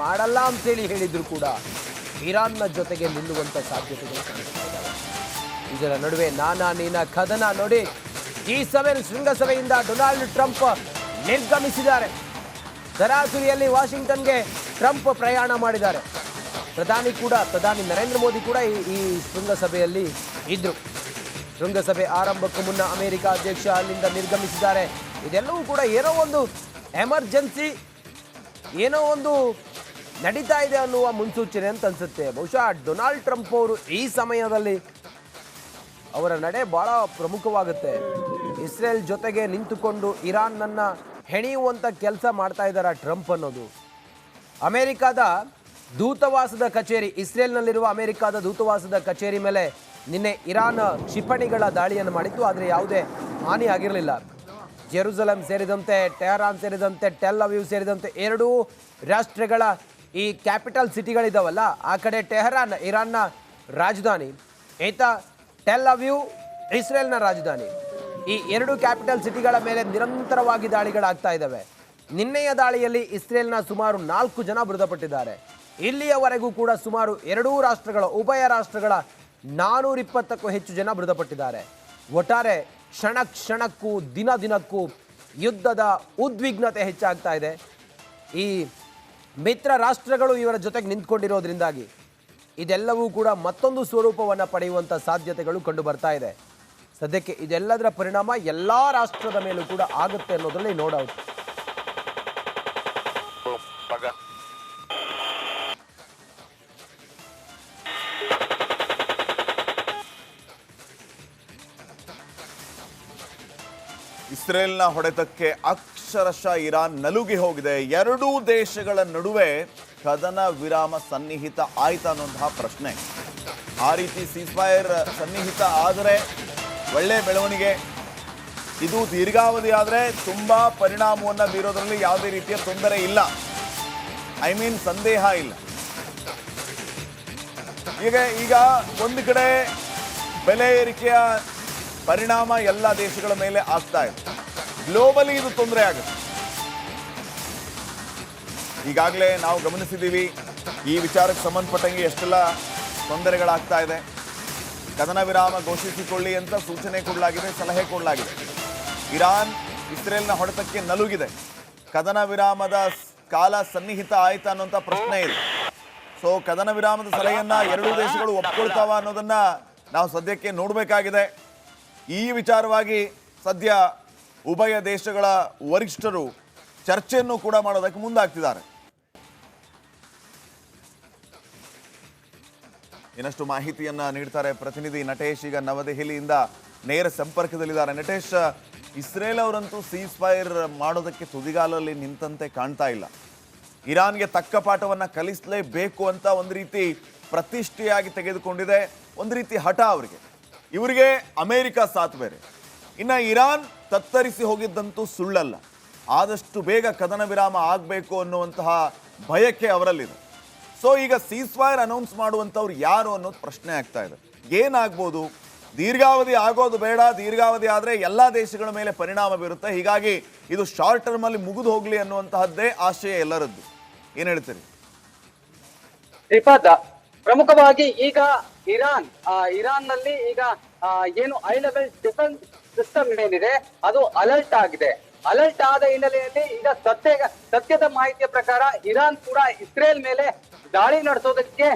ಮಾಡಲ್ಲ ಅಂತೇಳಿ ಹೇಳಿದ್ರು ಕೂಡ ಇರಾನ್ನ ಜೊತೆಗೆ ನಿಲ್ಲುವಂತ ಸಾಧ್ಯತೆಗಳು ಇದರ ನಡುವೆ ನಾನಾ ನೀನ ಕದನ ನೋಡಿ ಜಿ ಸೆವೆನ್ ಶೃಂಗಸಭೆಯಿಂದ ಡೊನಾಲ್ಡ್ ಟ್ರಂಪ್ ನಿರ್ಗಮಿಸಿದ್ದಾರೆ. ಸರಾಸರಿಯಲ್ಲಿ ವಾಷಿಂಗ್ಟನ್ಗೆ ಟ್ರಂಪ್ ಪ್ರಯಾಣ ಮಾಡಿದ್ದಾರೆ. ಪ್ರಧಾನಿ ಕೂಡ, ಪ್ರಧಾನಿ ನರೇಂದ್ರ ಮೋದಿ ಕೂಡ ಈ ಈ ಶೃಂಗಸಭೆಯಲ್ಲಿ ಇದ್ದರು ಶೃಂಗಸಭೆ ಆರಂಭಕ್ಕೂ ಮುನ್ನ ಅಮೆರಿಕ ಅಧ್ಯಕ್ಷ ಅಲ್ಲಿಂದ ನಿರ್ಗಮಿಸಿದ್ದಾರೆ. ಇದೆಲ್ಲವೂ ಕೂಡ ಏನೋ ಒಂದು ಎಮರ್ಜೆನ್ಸಿ, ಏನೋ ಒಂದು ನಡೀತಾ ಇದೆ ಅನ್ನುವ ಮುನ್ಸೂಚನೆ ಅಂತ ಅನ್ಸುತ್ತೆ. ಬಹುಶಃ ಡೊನಾಲ್ಡ್ ಟ್ರಂಪ್ ಅವರು ಈ ಸಮಯದಲ್ಲಿ ಅವರ ನಡೆ ಬಹಳ ಪ್ರಮುಖವಾಗುತ್ತೆ. ಇಸ್ರೇಲ್ ಜೊತೆಗೆ ನಿಂತುಕೊಂಡು ಇರಾನ್ನನ್ನು ಹೆಣೆಯುವಂತ ಕೆಲಸ ಮಾಡ್ತಾ ಇದ್ದಾರೆ ಟ್ರಂಪ್ ಅನ್ನೋದು. ಅಮೆರಿಕದ ದೂತವಾಸದ ಕಚೇರಿ, ಇಸ್ರೇಲ್ನಲ್ಲಿರುವ ಅಮೆರಿಕದ ದೂತವಾಸದ ಕಚೇರಿ ಮೇಲೆ ನಿನ್ನೆ ಇರಾನ್ ಕ್ಷಿಪಣಿಗಳ ದಾಳಿಯನ್ನು ಮಾಡಿತ್ತು. ಆದರೆ ಯಾವುದೇ ಹಾನಿ ಆಗಿರಲಿಲ್ಲ. ಜೆರುಸಲಂ ಸೇರಿದಂತೆ, ಟೆಹರಾನ್ ಸೇರಿದಂತೆ, ಟೆಲ್ ಅವ್ಯೂ ಸೇರಿದಂತೆ ಎರಡೂ ರಾಷ್ಟ್ರಗಳ ಈ ಕ್ಯಾಪಿಟಲ್ ಸಿಟಿಗಳಿದಾವಲ್ಲ, ಆ ಕಡೆ ಟೆಹರಾನ್ ಇರಾನ್ನ ರಾಜಧಾನಿ ಈತ ಟೆಲ್ ಅವ್ಯೂ ಇಸ್ರೇಲ್ನ ರಾಜಧಾನಿ. ಈ ಎರಡು ಕ್ಯಾಪಿಟಲ್ ಸಿಟಿಗಳ ಮೇಲೆ ನಿರಂತರವಾಗಿ ದಾಳಿಗಳಾಗ್ತಾ ಇದ್ದಾವೆ ನಿನ್ನೆಯ ದಾಳಿಯಲ್ಲಿ ಇಸ್ರೇಲ್ನ ಸುಮಾರು ನಾಲ್ಕು ಜನ ಮೃತಪಟ್ಟಿದ್ದಾರೆ. ಇಲ್ಲಿಯವರೆಗೂ ಕೂಡ ಸುಮಾರು ಎರಡೂ ರಾಷ್ಟ್ರಗಳ, ಉಭಯ ರಾಷ್ಟ್ರಗಳ ನಾನೂರ ಇಪ್ಪತ್ತಕ್ಕೂ ಹೆಚ್ಚು ಜನ ಮೃತಪಟ್ಟಿದ್ದಾರೆ. ಒಟ್ಟಾರೆ ಕ್ಷಣ ಕ್ಷಣಕ್ಕೂ, ದಿನ ದಿನಕ್ಕೂ ಯುದ್ಧದ ಉದ್ವಿಗ್ನತೆ ಹೆಚ್ಚಾಗ್ತಾ ಇದೆ. ಈ ಮಿತ್ರ ರಾಷ್ಟ್ರಗಳು ಇವರ ಜೊತೆಗೆ ನಿಂತ್ಕೊಂಡಿರೋದ್ರಿಂದಾಗಿ ಇದೆಲ್ಲವೂ ಕೂಡ ಮತ್ತೊಂದು ಸ್ವರೂಪವನ್ನು ಪಡೆಯುವಂಥ ಸಾಧ್ಯತೆಗಳು ಕಂಡು ಬರ್ತಾ ಇದೆ. ಸದ್ಯಕ್ಕೆ ಇದೆಲ್ಲದರ ಪರಿಣಾಮ ಎಲ್ಲ ರಾಷ್ಟ್ರದ ಮೇಲೂ ಕೂಡ ಆಗುತ್ತೆ ಅನ್ನೋದರಲ್ಲಿ ನೋ ಇಸ್ರೇಲ್ನ ಹೊಡೆತಕ್ಕೆ ಅಕ್ಷರಶಃ ಇರಾನ್ ನಲುಗಿ ಹೋಗಿದೆ. ಎರಡೂ ದೇಶಗಳ ನಡುವೆ ಕದನ ವಿರಾಮ ಸನ್ನಿಹಿತ ಆಯ್ತಾ ಅನ್ನುವಂತಹ ಪ್ರಶ್ನೆ. ಆ ರೀತಿ ಸೀಸ್ಫೈರ್ ಸನ್ನಿಹಿತ ಆದರೆ ಒಳ್ಳೆ ಬೆಳವಣಿಗೆ. ಇದು ದೀರ್ಘಾವಧಿ ಆದರೆ ತುಂಬ ಪರಿಣಾಮವನ್ನು ಬೀರೋದ್ರಲ್ಲಿ ಯಾವುದೇ ರೀತಿಯ ತೊಂದರೆ ಇಲ್ಲ. ಐ ಮೀನ್ ಸಂದೇಹ ಇಲ್ಲ. ಈಗ ಈಗ ಒಂದು ಕಡೆ ಬೆಲೆ ಏರಿಕೆಯ ಪರಿಣಾಮ ಎಲ್ಲ ದೇಶಗಳ ಮೇಲೆ ಆಗ್ತಾ ಇದೆ. ಗ್ಲೋಬಲಿ ಇದು ತೊಂದರೆ ಆಗುತ್ತೆ. ಈಗಾಗಲೇ ನಾವು ಗಮನಿಸಿದ್ದೀವಿ, ಈ ವಿಚಾರಕ್ಕೆ ಸಂಬಂಧಪಟ್ಟಂಗೆ ಎಷ್ಟೆಲ್ಲ ತೊಂದರೆಗಳಾಗ್ತಾ ಇದೆ. ಕದನ ವಿರಾಮ ಘೋಷಿಸಿಕೊಳ್ಳಿ ಅಂತ ಸೂಚನೆ ಕೊಡಲಾಗಿದೆ, ಸಲಹೆ ಕೊಡಲಾಗಿದೆ. ಇರಾನ್, ಇಸ್ರೇಲ್ನ ಹೊಡೆತಕ್ಕೆ ನಲುಗಿದೆ. ಕದನ ವಿರಾಮದ ಕಾಲ ಸನ್ನಿಹಿತ ಆಯ್ತಾ ಅನ್ನುವಂಥ ಪ್ರಶ್ನೆ ಇದೆ. ಸೊ ಕದನ ವಿರಾಮದ ಸಲಹೆಯನ್ನ ಎರಡೂ ದೇಶಗಳು ಒಪ್ಕೊಳ್ತಾವ ಅನ್ನೋದನ್ನ ನಾವು ಸದ್ಯಕ್ಕೆ ನೋಡಬೇಕಾಗಿದೆ. ಈ ವಿಚಾರವಾಗಿ ಸದ್ಯ ಉಭಯ ದೇಶಗಳ ವರಿಷ್ಠರು ಚರ್ಚೆಯನ್ನು ಕೂಡ ಮಾಡೋದಕ್ಕೆ ಮುಂದಾಗ್ತಿದ್ದಾರೆ. ಇನ್ನಷ್ಟು ಮಾಹಿತಿಯನ್ನ ನೀಡ್ತಾರೆ ಪ್ರತಿನಿಧಿ ನಟೇಶ್ ಈಗ ನವದೆಹಲಿಯಿಂದ ನೇರ ಸಂಪರ್ಕದಲ್ಲಿದ್ದಾರೆ. ನಟೇಶ್, ಇಸ್ರೇಲ್ ಅವರಂತೂ ಸೀಸ್ ಫೈರ್ ಮಾಡೋದಕ್ಕೆ ತುದಿಗಾಲಲ್ಲಿ ನಿಂತಂತೆ ಕಾಣ್ತಾ ಇಲ್ಲ. ಇರಾನ್ಗೆ ತಕ್ಕ ಪಾಠವನ್ನ ಕಲಿಸಲೇಬೇಕು ಅಂತ ಒಂದು ರೀತಿ ಪ್ರತಿಷ್ಠೆಯಾಗಿ ತೆಗೆದುಕೊಂಡಿದೆ. ಒಂದು ರೀತಿ ಹಠ ಅವರಿಗೆ. ಇವರಿಗೆ ಅಮೆರಿಕ ಸಾಥ್ ಬೇರೆ. ಇನ್ನ ಇರಾನ್ ತತ್ತರಿಸಿ ಹೋಗಿದ್ದಂತೂ ಸುಳ್ಳಲ್ಲ. ಆದಷ್ಟು ಬೇಗ ಕದನ ವಿರಾಮ ಆಗಬೇಕು ಅನ್ನುವಂತಹ ಭಯಕ್ಕೆ ಅವರಲ್ಲಿದೆ. ಸೊ ಈಗ ಸೀಸ್ ಫೈರ್ ಅನೌನ್ಸ್ ಮಾಡುವಂಥವ್ರು ಯಾರು ಅನ್ನೋದು ಪ್ರಶ್ನೆ ಆಗ್ತಾ ಇದೆ. ಏನಾಗ್ಬೋದು? ದೀರ್ಘಾವಧಿ ಆಗೋದು ಬೇಡ, ದೀರ್ಘಾವಧಿ ಆದರೆ ಎಲ್ಲ ದೇಶಗಳ ಮೇಲೆ ಪರಿಣಾಮ ಬೀರುತ್ತೆ. ಹೀಗಾಗಿ ಇದು ಶಾರ್ಟ್ ಟರ್ಮಲ್ಲಿ ಮುಗಿದು ಹೋಗಲಿ ಅನ್ನುವಂತಹದ್ದೇ ಆಶಯ ಎಲ್ಲರದ್ದು. ಏನು ಹೇಳ್ತೀರಿ? ಪ್ರಮುಖವಾಗಿ ಈಗ ಇರಾನ್ ಇರಾನ್ನಲ್ಲಿ ಈಗ ಏನು ಹೈ ಲೆವೆಲ್ ಡಿಫೆನ್ಸ್ ಸಿಸ್ಟಮ್ ಏನಿದೆ ಅದು ಅಲರ್ಟ್ ಆಗಿದೆ. ಅಲರ್ಟ್ ಆದ ಹಿನ್ನೆಲೆಯಲ್ಲಿ ಈಗ ಸತ್ಯ, ಸತ್ಯದ ಮಾಹಿತಿಯ ಪ್ರಕಾರ ಇರಾನ್ ಕೂಡ ಇಸ್ರೇಲ್ ಮೇಲೆ ದಾಳಿ ನಡೆಸೋದಕ್ಕೆ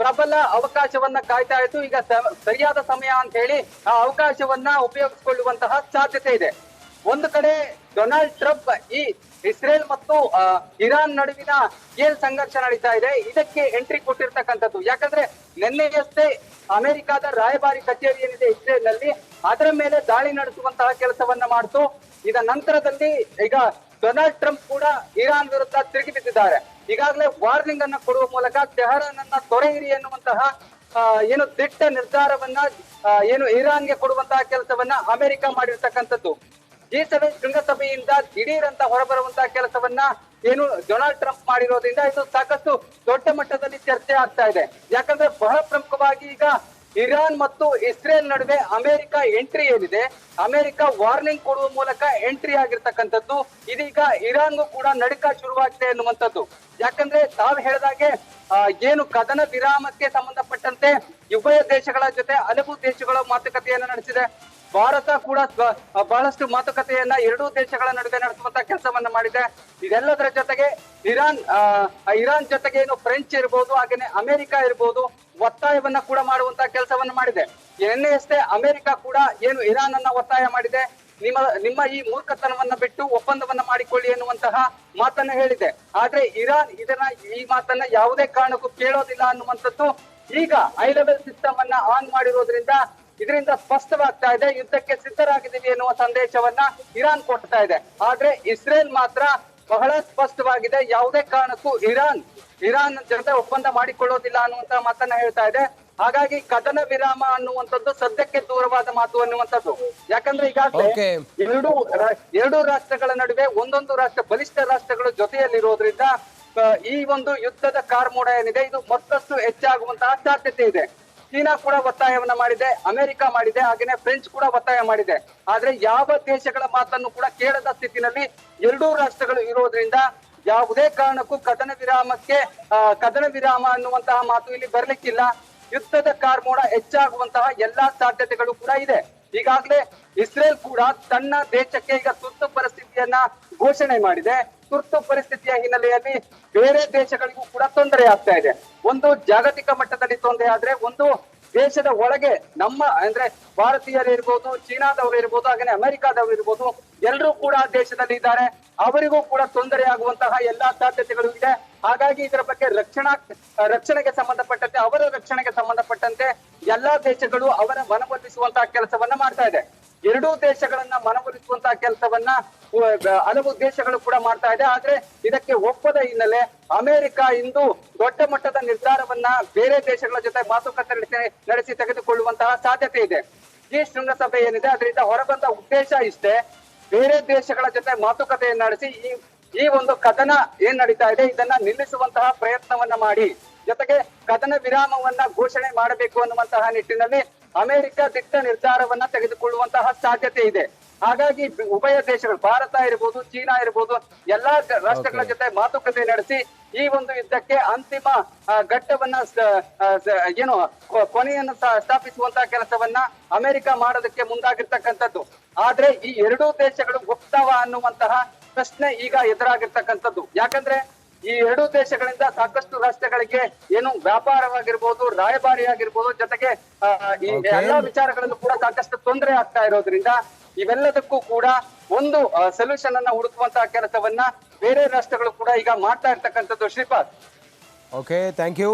ಪ್ರಬಲ ಅವಕಾಶವನ್ನ ಕಾಯ್ತಾ ಇತ್ತು. ಈಗ ಸರಿಯಾದ ಸಮಯ ಅಂತ ಹೇಳಿ ಆ ಅವಕಾಶವನ್ನ ಉಪಯೋಗಿಸಿಕೊಳ್ಳುವಂತಹ ಸಾಧ್ಯತೆ ಇದೆ. ಒಂದು ಕಡೆ ಡೊನಾಲ್ಡ್ ಟ್ರಂಪ್ ಈ ಇಸ್ರೇಲ್ ಮತ್ತು ಇರಾನ್ ನಡುವಿನ ಏನ್ ಸಂಘರ್ಷ ನಡೀತಾ ಇದೆ. ಇದಕ್ಕೆ ಎಂಟ್ರಿ ಕೊಟ್ಟಿರ್ತಕ್ಕಂಥದ್ದು. ಯಾಕಂದ್ರೆ ನಿನ್ನೆಯಷ್ಟೇ ಅಮೆರಿಕದ ರಾಯಭಾರಿ ಕಚೇರಿ ಏನಿದೆ ಇಸ್ರೇಲ್ನಲ್ಲಿ ಅದರ ಮೇಲೆ ದಾಳಿ ನಡೆಸುವಂತಹ ಕೆಲಸವನ್ನ ಮಾಡ್ತು. ಇದ ನಂತರದಲ್ಲಿ ಈಗ ಡೊನಾಲ್ಡ್ ಟ್ರಂಪ್ ಕೂಡ ಇರಾನ್ ವಿರುದ್ಧ ತಿರುಗಿ ಬಿದ್ದಿದ್ದಾರೆ. ಈಗಾಗಲೇ ವಾರ್ನಿಂಗ್ ಅನ್ನ ಕೊಡುವ ಮೂಲಕ ತೆಹರಾನ್ ಅನ್ನ ತೊರೆಯಿರಿ ಎನ್ನುವಂತಹ ಏನು ದಿಟ್ಟ ನಿರ್ಧಾರವನ್ನ ಏನು ಇರಾನ್ಗೆ ಕೊಡುವಂತಹ ಕೆಲಸವನ್ನ ಅಮೆರಿಕ ಮಾಡಿರ್ತಕ್ಕಂಥದ್ದು. ಜಿ ಸೆವೆನ್ ಶೃಂಗಸಭೆಯಿಂದ ದಿಢೀರ್ ಅಂತ ಹೊರಬರುವಂತಹ ಕೆಲಸವನ್ನ ಏನು ಡೊನಾಲ್ಡ್ ಟ್ರಂಪ್ ಮಾಡಿರೋದ್ರಿಂದ ಇದು ಸಾಕಷ್ಟು ದೊಡ್ಡ ಮಟ್ಟದಲ್ಲಿ ಚರ್ಚೆ ಆಗ್ತಾ ಇದೆ. ಯಾಕಂದ್ರೆ ಬಹಳ ಪ್ರಮುಖವಾಗಿ ಈಗ ಇರಾನ್ ಮತ್ತು ಇಸ್ರೇಲ್ ನಡುವೆ ಅಮೆರಿಕ ಎಂಟ್ರಿ ಏನಿದೆ, ಅಮೆರಿಕ ವಾರ್ನಿಂಗ್ ಕೊಡುವ ಮೂಲಕ ಎಂಟ್ರಿ ಆಗಿರ್ತಕ್ಕಂಥದ್ದು, ಇದೀಗ ಇರಾನ್ಗೂ ಕೂಡ ನಡುಕ ಶುರುವಾಗಿದೆ ಎನ್ನುವಂಥದ್ದು ಯಾಕಂದ್ರೆ ತಾವು ಹೇಳಿದಾಗೆ ಏನು ಕದನ ವಿರಾಮಕ್ಕೆ ಸಂಬಂಧಪಟ್ಟಂತೆ ಉಭಯ ದೇಶಗಳ ಜೊತೆ ಹಲವು ದೇಶಗಳ ಮಾತುಕತೆಯನ್ನ ನಡೆಸಿದೆ. ಭಾರತ ಕೂಡ ಬಹಳಷ್ಟು ಮಾತುಕತೆಯನ್ನ ಎರಡೂ ದೇಶಗಳ ನಡುವೆ ನಡೆಸುವಂತ ಕೆಲಸವನ್ನ ಮಾಡಿದೆ. ಇದೆಲ್ಲದರ ಜೊತೆಗೆ ಇರಾನ್ ಇರಾನ್ ಜೊತೆಗೆ ಏನು ಫ್ರೆಂಚ್ ಇರ್ಬೋದು, ಹಾಗೇನೆ ಅಮೆರಿಕ ಇರ್ಬೋದು, ಒತ್ತಾಯವನ್ನ ಕೂಡ ಮಾಡುವಂತ ಕೆಲಸವನ್ನ ಮಾಡಿದೆ. ಎನ್ನೆಯಷ್ಟೇ ಅಮೆರಿಕ ಕೂಡ ಏನು ಇರಾನ್ ಅನ್ನ ಒತ್ತಾಯ ಮಾಡಿದೆ. ನಿಮ್ಮ ನಿಮ್ಮ ಈ ಮೂರ್ಖತನವನ್ನ ಬಿಟ್ಟು ಒಪ್ಪಂದವನ್ನ ಮಾಡಿಕೊಳ್ಳಿ ಎನ್ನುವಂತಹ ಮಾತನ್ನ ಹೇಳಿದೆ. ಆದ್ರೆ ಇರಾನ್ ಇದನ್ನ, ಈ ಮಾತನ್ನ ಯಾವುದೇ ಕಾರಣಕ್ಕೂ ಕೇಳೋದಿಲ್ಲ ಅನ್ನುವಂಥದ್ದು ಈಗ ಐ ಲೆವೆಲ್ ಸಿಸ್ಟಮ್ ಅನ್ನ ಆನ್ ಮಾಡಿರೋದ್ರಿಂದ ಇದರಿಂದ ಸ್ಪಷ್ಟವಾಗ್ತಾ ಇದೆ ಯುದ್ಧಕ್ಕೆ ಸಿದ್ಧರಾಗಿದ್ದೀವಿ ಎನ್ನುವ ಸಂದೇಶವನ್ನ ಇರಾನ್ ಕೊಡ್ತಾ ಇದೆ. ಆದ್ರೆ ಇಸ್ರೇಲ್ ಮಾತ್ರ ಬಹಳ ಸ್ಪಷ್ಟವಾಗಿದೆ ಯಾವುದೇ ಕಾರಣಕ್ಕೂ ಇರಾನ್ ಇರಾನ್ ಜೊತೆ ಒಪ್ಪಂದ ಮಾಡಿಕೊಳ್ಳೋದಿಲ್ಲ ಅನ್ನುವಂತ ಮಾತನ್ನ ಹೇಳ್ತಾ ಇದೆ. ಹಾಗಾಗಿ ಕದನ ವಿರಾಮ ಅನ್ನುವಂಥದ್ದು ಸದ್ಯಕ್ಕೆ ದೂರವಾದ ಮಾತು ಅನ್ನುವಂಥದ್ದು. ಯಾಕಂದ್ರೆ ಈಗಾಗಲೇ ಎರಡು ಎರಡು ರಾಷ್ಟ್ರಗಳ ನಡುವೆ ಒಂದೊಂದು ರಾಷ್ಟ್ರ ಬಲಿಷ್ಠ ರಾಷ್ಟ್ರಗಳು ಜೊತೆಯಲ್ಲಿರೋದ್ರಿಂದ ಈ ಒಂದು ಯುದ್ಧದ ಕಾರ್ಮೋಡ ಏನಿದೆ ಇದು ಮತ್ತಷ್ಟು ಹೆಚ್ಚಾಗುವಂತಹ ಸಾಧ್ಯತೆ ಇದೆ. ಚೀನಾ ಕೂಡ ಒತ್ತಾಯವನ್ನ ಮಾಡಿದೆ, ಅಮೆರಿಕ ಮಾಡಿದೆ, ಹಾಗೇನೆ ಫ್ರೆಂಚ್ ಕೂಡ ಒತ್ತಾಯ ಮಾಡಿದೆ. ಆದ್ರೆ ಯಾವ ದೇಶಗಳ ಮಾತನ್ನು ಕೂಡ ಕೇಳದ ಸ್ಥಿತಿನಲ್ಲಿ ಎರಡೂ ರಾಷ್ಟ್ರಗಳು ಇರೋದ್ರಿಂದ ಯಾವುದೇ ಕಾರಣಕ್ಕೂ ಕದನ ವಿರಾಮಕ್ಕೆ ಕದನ ವಿರಾಮ ಅನ್ನುವಂತಹ ಮಾತು ಇಲ್ಲಿ ಬರ್ಲಿಕ್ಕಿಲ್ಲ. ಯುದ್ಧದ ಕಾರ್ಮೋಡ ಹೆಚ್ಚಾಗುವಂತಹ ಎಲ್ಲಾ ಸಾಧ್ಯತೆಗಳು ಕೂಡ ಇದೆ. ಈಗಾಗಲೇ ಇಸ್ರೇಲ್ ಕೂಡ ತನ್ನ ದೇಶಕ್ಕೆ ಈಗ ತುರ್ತು ಪರಿಸ್ಥಿತಿಯನ್ನ ಘೋಷಣೆ ಮಾಡಿದೆ. ತುರ್ತು ಪರಿಸ್ಥಿತಿಯ ಹಿನ್ನೆಲೆಯಲ್ಲಿ ಬೇರೆ ದೇಶಗಳಿಗೂ ಕೂಡ ತೊಂದರೆ ಆಗ್ತಾ ಇದೆ. ಒಂದು ಜಾಗತಿಕ ಮಟ್ಟದಲ್ಲಿ ತೊಂದರೆ ಆದ್ರೆ ಒಂದು ದೇಶದ ಒಳಗೆ ನಮ್ಮ ಅಂದ್ರೆ ಭಾರತೀಯರು ಇರ್ಬೋದು, ಚೀನಾದವರು ಇರ್ಬೋದು ಹಾಗೆ ಅಮೆರಿಕಾದವರು ಇರ್ಬೋದು ಎಲ್ಲರೂ ಕೂಡ ದೇಶದಲ್ಲಿ ಇದ್ದಾರೆ. ಅವರಿಗೂ ಕೂಡ ತೊಂದರೆ ಆಗುವಂತಹ ಎಲ್ಲಾ ಸಾಧ್ಯತೆಗಳು ಇದೆ. ಹಾಗಾಗಿ ಇದರ ಬಗ್ಗೆ ರಕ್ಷಣಾ, ರಕ್ಷಣೆಗೆ ಸಂಬಂಧಪಟ್ಟಂತೆ, ಅವರ ರಕ್ಷಣೆಗೆ ಸಂಬಂಧಪಟ್ಟಂತೆ ಎಲ್ಲಾ ದೇಶಗಳು ಅವರ ಮನವೊಲಿಸುವಂತಹ ಕೆಲಸವನ್ನ ಮಾಡ್ತಾ ಇದೆ. ಎರಡೂ ದೇಶಗಳನ್ನ ಮನವೊಲಿಸುವಂತಹ ಕೆಲಸವನ್ನ ಹಲವು ದೇಶಗಳು ಕೂಡ ಮಾಡ್ತಾ ಇದೆ. ಆದ್ರೆ ಇದಕ್ಕೆ ಒಪ್ಪದ ಹಿನ್ನೆಲೆ ಅಮೆರಿಕ ಇಂದು ದೊಡ್ಡ ಮಟ್ಟದ ನಿರ್ಧಾರವನ್ನ ಬೇರೆ ದೇಶಗಳ ಜೊತೆ ಮಾತುಕತೆ ನಡೆಸಿ ನಡೆಸಿ ತೆಗೆದುಕೊಳ್ಳುವಂತಹ ಸಾಧ್ಯತೆ ಇದೆ. ಈ ಶೃಂಗಸಭೆ ಏನಿದೆ, ಅದರಿಂದ ಹೊರಬಂದ ಉದ್ದೇಶ ಇಷ್ಟೇ. ಬೇರೆ ದೇಶಗಳ ಜೊತೆ ಮಾತುಕತೆಯನ್ನು ನಡೆಸಿ ಈ ಈ ಒಂದು ಕದನ ಏನ್ ನಡೀತಾ ಇದೆ? ಇದನ್ನ ನಿಲ್ಲಿಸುವಂತಹ ಪ್ರಯತ್ನವನ್ನ ಮಾಡಿ. ಜೊತೆಗೆ ಕದನ ವಿರಾಮವನ್ನ ಘೋಷಣೆ ಮಾಡಬೇಕು ಅನ್ನುವಂತಹ ನಿಟ್ಟಿನಲ್ಲಿ ಅಮೆರಿಕ ದಿಟ್ಟ ನಿರ್ಧಾರವನ್ನ ತೆಗೆದುಕೊಳ್ಳುವಂತಹ ಸಾಧ್ಯತೆ ಇದೆ. ಹಾಗಾಗಿ ಉಭಯ ದೇಶಗಳು ಭಾರತ ಇರ್ಬೋದು ಚೀನಾ ಇರ್ಬೋದು ಎಲ್ಲಾ ರಾಷ್ಟ್ರಗಳ ಜೊತೆ ಮಾತುಕತೆ ನಡೆಸಿ ಈ ಒಂದು ಯುದ್ಧಕ್ಕೆ ಅಂತಿಮ ಘಟ್ಟವನ್ನ ಏನು ಕೊನೆಯನ್ನು ಸ್ಥಾಪಿಸುವಂತಹ ಕೆಲಸವನ್ನ ಅಮೆರಿಕ ಮಾಡೋದಕ್ಕೆ ಮುಂದಾಗಿರ್ತಕ್ಕಂಥದ್ದು. ಆದ್ರೆ ಈ ಎರಡೂ ದೇಶಗಳು ಗುಪ್ತವ ಅನ್ನುವಂತಹ ಪ್ರಶ್ನೆ ಈಗ ಎದುರಾಗಿರ್ತಕ್ಕಂಥದ್ದು. ಯಾಕಂದ್ರೆ ಈ ಎರಡು ದೇಶಗಳಿಂದ ಸಾಕಷ್ಟು ರಾಷ್ಟ್ರಗಳಿಗೆ ಏನು ವ್ಯಾಪಾರವಾಗಿರ್ಬೋದು ರಾಯಭಾರಿ ಆಗಿರ್ಬೋದು ಜೊತೆಗೆ ಈ. ಎಲ್ಲಾ ವಿಚಾರಗಳಲ್ಲೂ ಕೂಡ ಸಾಕಷ್ಟು ತೊಂದರೆ ಆಗ್ತಾ ಇರೋದ್ರಿಂದ ಇವೆಲ್ಲದಕ್ಕೂ ಕೂಡ ಒಂದು ಸೊಲ್ಯೂಷನ್ ಅನ್ನ ಹುಡುಕುವಂತಹ ಕೆಲಸವನ್ನ ಬೇರೆ ರಾಷ್ಟ್ರಗಳು ಕೂಡ ಈಗ ಮಾಡ್ತಾ ಇರ್ತಕ್ಕಂಥದ್ದು ಶ್ರೀಪಾದ್. Okay thank you